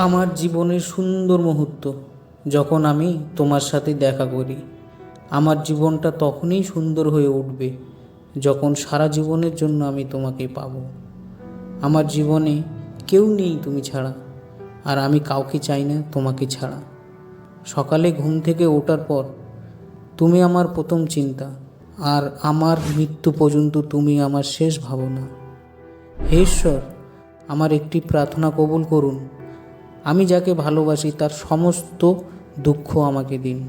আমার জীবনের সুন্দর মুহূর্ত, যখন আমি তোমার সাথে দেখা করি। আমার জীবনটা তখনই সুন্দর হয়ে উঠবে, যখন সারা জীবনের জন্য আমি তোমাকে পাব। আমার জীবনে কেউ নেই তুমি ছাড়া, আর আমি কাউকে চাই না তোমাকে ছাড়া। সকালে ঘুম থেকে ওঠার পর তুমি আমার প্রথম চিন্তা, আর আমার মৃত্যু পর্যন্ত তুমি আমার শেষ ভাবনা। হে ঈশ্বর, আমার একটি প্রার্থনা কবুল করুন। আমি যাকে ভালোবাসি তার সমস্ত দুঃখ আমাকে দিন।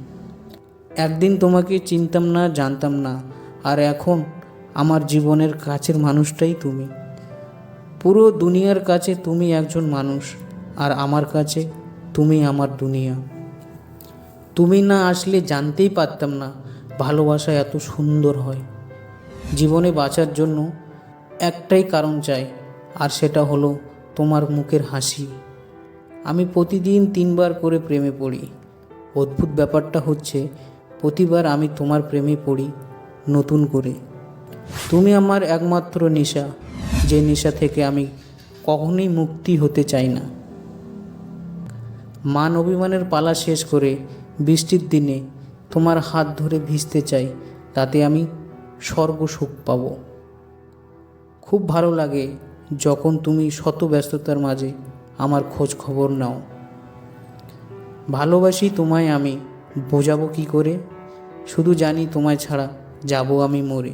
একদিন তোমাকে চিনতাম না, জানতাম না, আর এখন আমার জীবনের কাছের মানুষটাই তুমি। পুরো দুনিয়ার কাছে তুমি একজন মানুষ, আর আমার কাছে তুমি আমার দুনিয়া। তুমি না আসলে জানতেই পারতাম না ভালোবাসা এত সুন্দর হয়। জীবনে বাঁচার জন্য একটাই কারণ চাই, আর সেটা হলো তোমার মুখের হাসি। আমি প্রতিদিন তিনবার করে প্রেমে পড়ি। অদ্ভুত ব্যাপারটা হচ্ছে, প্রতিবার আমি তোমার প্রেমে পড়ি, নতুন করে। তুমি আমার একমাত্র নেশা, যে নেশা থেকে আমি কখনোই মুক্তি হতে চাই না। মান অভিমানের পালা শেষ করে বৃষ্টির দিনে তোমার হাত ধরে ভিজতে চাই, তাতে আমি স্বর্গ সুখ পাব। খুব ভালো লাগে যখন তুমি শত ব্যস্ততার মাঝে আমার খোঁজ খবর নাও। ভালোবাসি তোমায় আমি, বোঝাবো কি করে? শুধু জানি তোমায় ছাড়া যাব আমি মরে।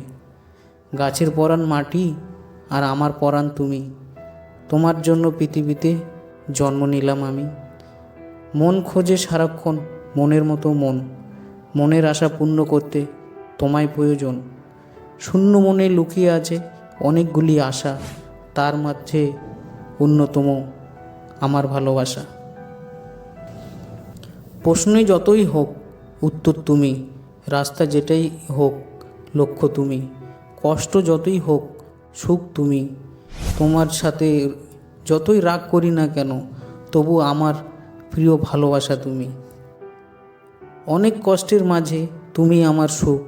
গাছের পরাণ মাটি আর আমার পরাণ তুমি। তোমার জন্য পৃথিবীতে জন্ম নিলাম আমি। মন খোঁজে সারাক্ষণ মনের মতো মন। মনের আশা পূর্ণ করতে তোমায় প্রয়োজন। শূন্য মনে লুকিয়ে আছে অনেকগুলি আশা, তার মাঝে অন্যতম আমার ভালোবাসা। প্রশ্নই যতই হোক, উত্তর তুমি, রাস্তা যেটাই হোক, লক্ষ্য তুমি, কষ্ট যতই হোক, সুখ তুমি, তোমার সাথে যতই রাগ করি না কেন, তবু আমার প্রিয় ভালোবাসা তুমি। অনেক কষ্টের মাঝে তুমি আমার সুখ,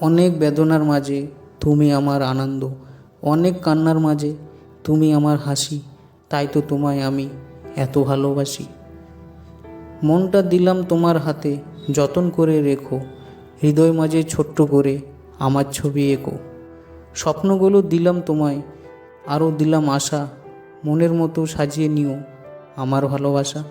অনেক বেদনার মাঝে তুমি আমার আনন্দ, অনেক কান্নার মাঝে তুমি আমার হাসি, তাই তো তোমায় আমি এত ভালোবাসি। মনটা দিলাম তোমার হাতে, যতন করে রেখো, হৃদয় মাঝে ছোট্ট করে আমার ছবি এঁকো। স্বপ্নগুলো দিলাম তোমায়, আরও দিলাম আশা, মনের মতো সাজিয়ে নিও আমার ভালোবাসা।